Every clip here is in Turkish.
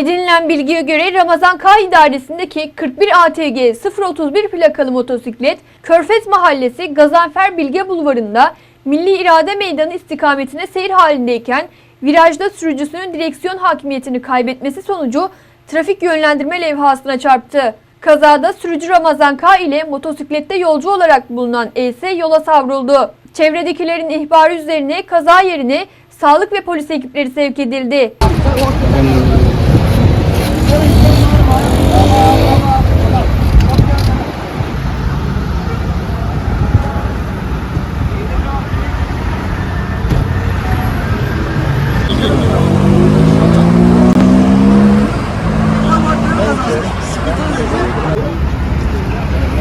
Edinilen bilgiye göre Ramazan K idaresindeki 41 ATG 031 plakalı motosiklet Körfez Mahallesi Gazanfer Bilge Bulvarı'nda Milli İrade Meydanı istikametine seyir halindeyken virajda sürücüsünün direksiyon hakimiyetini kaybetmesi sonucu trafik yönlendirme levhasına çarptı. Kazada sürücü Ramazan K ile motosiklette yolcu olarak bulunan ES yola savruldu. Çevredekilerin ihbarı üzerine kaza yerine sağlık ve polis ekipleri sevk edildi.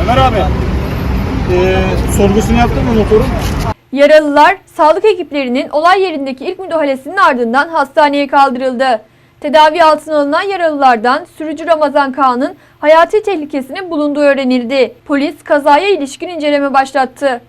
Ömer abi, eee sorgusunu yaptın mı motorun? Yaralılar sağlık ekiplerinin olay yerindeki ilk müdahalesinin ardından hastaneye kaldırıldı. Tedavi altına alınan yaralılardan sürücü Ramazan Kağan'ın hayati tehlikesinin bulunduğu öğrenildi. Polis kazaya ilişkin inceleme başlattı.